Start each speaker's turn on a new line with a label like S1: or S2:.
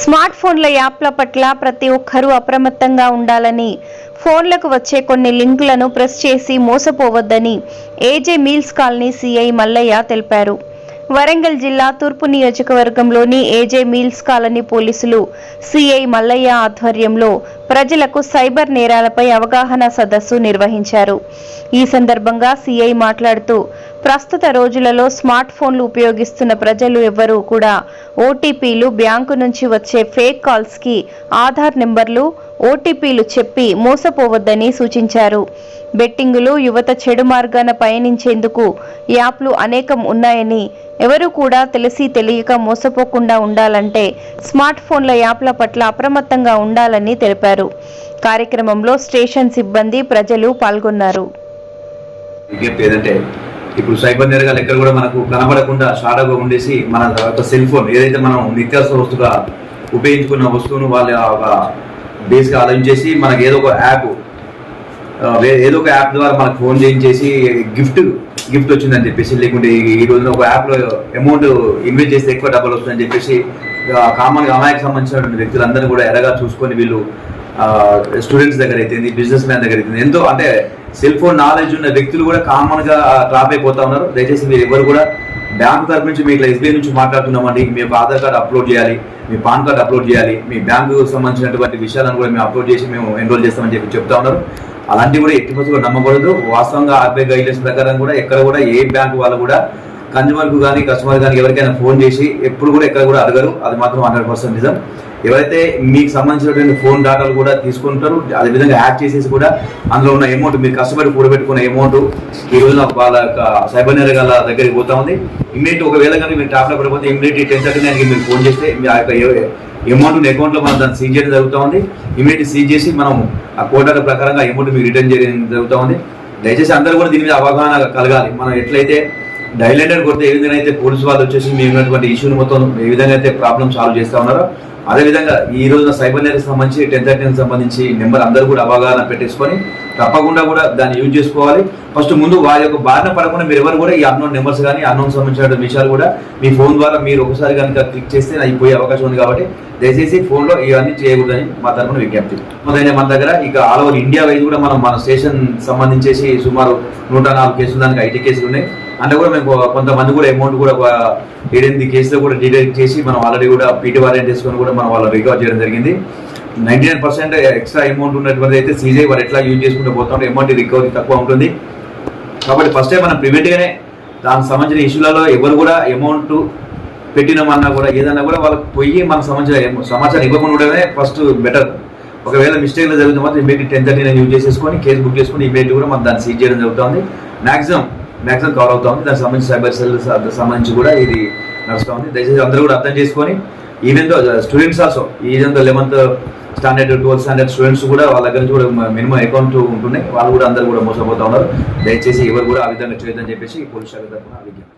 S1: Smart ఫోన్ల యాప్ల పట్ల ప్రతి ఒక్కరూ అప్రమత్తంగా ఉండాలని ఫోన్లకు వచ్చే కొన్ని లింకులను ప్రెస్ చేసి మోసపోవద్దని AJ Mills colony CI Mallaiah తెలిపారు. వరంగల్ జిల్లా తూర్పు నియోజకవర్గంలోని ఏజే మీల్స్ కాలనీ పోలీసులు సీఐ మల్లయ్య ఆధ్వర్యంలో ప్రజలకు సైబర్ నేరాలపై అవగాహన సదస్సు నిర్వహించారు. ఈ సందర్భంగా సిఐ మాట్లాడుతూ ప్రస్తుత రోజులలో స్మార్ట్ ఫోన్లు ఉపయోగిస్తున్న ప్రజలు ఎవ్వరూ కూడా ఓటీపీలు బ్యాంకు నుంచి వచ్చే ఫేక్ కాల్స్కి ఆధార్ నెంబర్లు ఓటీపీలు చెప్పి మోసపోవద్దని సూచించారు. బెట్టింగులు యువత చెడు మార్గాన పయనించేందుకు యాప్లు అనేకం ఉన్నాయని ఎవరు కూడా తెలిసి తెలియక మోసపోకుండా ఉండాలంటే స్మార్ట్ ఫోన్ల యాప్ల పట్ల అప్రమత్తంగా ఉండాలని తెలిపారు. కార్యక్రమంలో స్టేషన్ సిబ్బంది ప్రజలు పాల్గొన్నారు.
S2: ఇప్పుడు సైబర్ నేరగాలు ఎక్కడ కూడా మనకు కనబడకుండా షాడగా ఉండేసి మన యొక్క సెల్ ఫోన్ ఏదైతే మనం నిత్యావసర వస్తువుగా ఉపయోగించుకున్న వస్తువును వాళ్ళ ఒక బేస్గా ఆలోచించేసి మనకి ఏదో ఒక యాప్ ఏదో ఒక యాప్ ద్వారా మనకు ఫోన్ చేయించేసి గిఫ్ట్ గిఫ్ట్ వచ్చిందని చెప్పేసి లేకుంటే ఈ- రోజున ఒక యాప్లో అమౌంట్ ఇన్వెస్ట్ చేస్తే ఎక్కువ డబ్బులు వస్తుందని చెప్పేసి కామన్గా అమాయకు సంబంధించినటువంటి వ్యక్తులందరూ కూడా ఎరగా చూసుకొని వీళ్ళు స్టూడెంట్స్ దగ్గర అయితే బిజినెస్ మ్యాన్ దగ్గర అయితే ఎంతో అంటే సెల్ ఫోన్ నాలెడ్జ్ ఉన్న వ్యక్తులు కూడా కామన్గా ట్రాప్ అయిపోతా ఉన్నారు. దయచేసి మీరు ఎవరు కూడా బ్యాంక్ తరపు నుంచి మీకు ఎస్బీఐ నుంచి మాట్లాడుతున్నామండి మీ యొక్క ఆధార్ కార్డు అప్లోడ్ చేయాలి మీ పాన్ కార్డు అప్లోడ్ చేయాలి మీ బ్యాంకు సంబంధించినటువంటి విషయాలను కూడా మేము అప్లోడ్ చేసి మేము ఎన్రోల్ చేస్తామని చెప్పి చెప్తా ఉన్నారు. అలాంటివి కూడా ఎట్టి పరిస్థితుల్లో నమ్మకూడదు. వాస్తవంగా ఆర్బీఐ గైడ్లైన్స్ ప్రకారం కూడా ఎక్కడ కూడా ఏ బ్యాంక్ వాళ్ళు కూడా కన్జ్యూమర్కు కానీ కస్టమర్ కానీ ఎవరికైనా ఫోన్ చేసి ఎప్పుడు కూడా ఎక్కడ కూడా అడగరు. అది మాత్రం హండ్రెడ్ పర్సెంట్ నిజం. ఎవరైతే మీకు సంబంధించినటువంటి ఫోన్ డేటాలు కూడా తీసుకుంటారు అదే విధంగా యాడ్ చేసేసి కూడా అందులో ఉన్న అమౌంట్ మీరు కష్టపడి కూడబెట్టుకున్న అమౌంట్ ఈ రోజున వాళ్ళ యొక్క సైబర్ నేరగాల దగ్గరికి పోతా ఉంది. ఇమ్మీడియట్ ఒకవేళ కానీ మీరు ట్యాప్లో పడిపోతే ఇమ్మీడియట్ టెన్ థర్టీ నైన్కి మీరు ఫోన్ చేస్తే మీ ఆ యొక్క అమౌంట్ అకౌంట్లో మనం దాన్ని సీజ్ చేయడం జరుగుతూ ఉంది. ఇమీడియట్ సీజ్ చేసి మనం ఆ కోటాల ప్రకారంగా అమౌంట్ మీకు రిటర్న్ చేయడం జరుగుతూ ఉంది. దయచేసి అందరూ కూడా దీని మీద అవగాహన కలగాలి. మనం ఎట్లయితే డైలైటర్ కొడితే ఏ విధంగా అయితే పోలీసు వాళ్ళు వచ్చేసి మేము ఉన్నటువంటి ఇష్యూని మొత్తం ఏ విధంగా అయితే ప్రాబ్లం సాల్వ్ చేస్తా ఉన్నారో అదేవిధంగా ఈ రోజున సైబర్ నేరకు సంబంధించి టెన్ థర్టీకి సంబంధించి నెంబర్ అందరూ కూడా అవగాహన పెట్టేసుకొని తప్పకుండా కూడా దాన్ని యూజ్ చేసుకోవాలి. ఫస్ట్ ముందు వారి యొక్క బారిన పడకుండా మీరు ఎవరు కూడా ఈ అన్నోన్ నెంబర్స్ కానీ అన్నోన్ సంబంధించిన విషయాలు కూడా మీ ఫోన్ ద్వారా మీరు ఒకసారి కనుక క్లిక్ చేస్తే అది పోయే అవకాశం ఉంది కాబట్టి దయచేసి ఫోన్లో ఇవన్నీ చేయకూడదని మా తరఫున విజ్ఞప్తి. మొదలైన మన దగ్గర ఇక ఆల్ ఓవర్ ఇండియా వైజ్ కూడా మనం మన స్టేషన్ సంబంధించేసి సుమారు నూట నాలుగు కేసులు దానికి ఐటీ కేసులు ఉన్నాయి. అంటే కూడా మేము కొంతమంది కూడా అమౌంట్ కూడా ఒక ఏడెనిమిది కేసులు కూడా డిటెక్ట్ చేసి మనం ఆల్రెడీ కూడా పీటీ వారెంట్ చేసుకొని కూడా మనం వాళ్ళు రికవర్ చేయడం జరిగింది. Ninety nine percent extra amount ఉన్నటువంటి అయితే సీజే వారు ఎట్లా యూజ్ చేసుకుంటూ పోతుంటే అమౌంట్ రికవరీ తక్కువ ఉంటుంది. కాబట్టి ఫస్ట్ టైం మనం ప్రివెంట్గానే దానికి సంబంధించిన ఇష్యూలలో ఎవరు కూడా అమౌంట్ పెట్టినామన్నా కూడా ఏదన్నా కూడా వాళ్ళకి పోయి మనకు సంబంధించిన సమాచారం ఇవ్వకుండా ఉండడమే ఫస్ట్ బెటర్ ఒకవేళ మిస్టేక్లో జరిగితే మాత్రం ఇమీడియట్ టెన్ థర్టీ యూజ్ చేసేసుకొని కేసు బుక్ చేసుకొని ఇమీడియట్ కూడా మనం దాన్ని సీజ్ చేయడం జరుగుతుంది. మ్యాక్సిమం మ్యాక్సిమం కవర్ అవుతుంది. దానికి సంబంధించి సైబర్ సెల్ సంబంధించి కూడా ఇది నడుస్తూ ఉంది. దయచేసి అందరూ కూడా అర్థం చేసుకొని even students also even eleventh standard twelfth standard students కూడా వాళ్ళ దగ్గర నుంచి కూడా మినిమం అకౌంట్ ఉంటున్నాయి. వాళ్ళు కూడా అందరూ కూడా మోసపోతా ఉన్నారు. దయచేసి ఎవరు కూడా ఆ విధంగా చేయొద్దని చెప్పేసి పోలీస్ శాఖ తరఫున విజ్ఞప్తి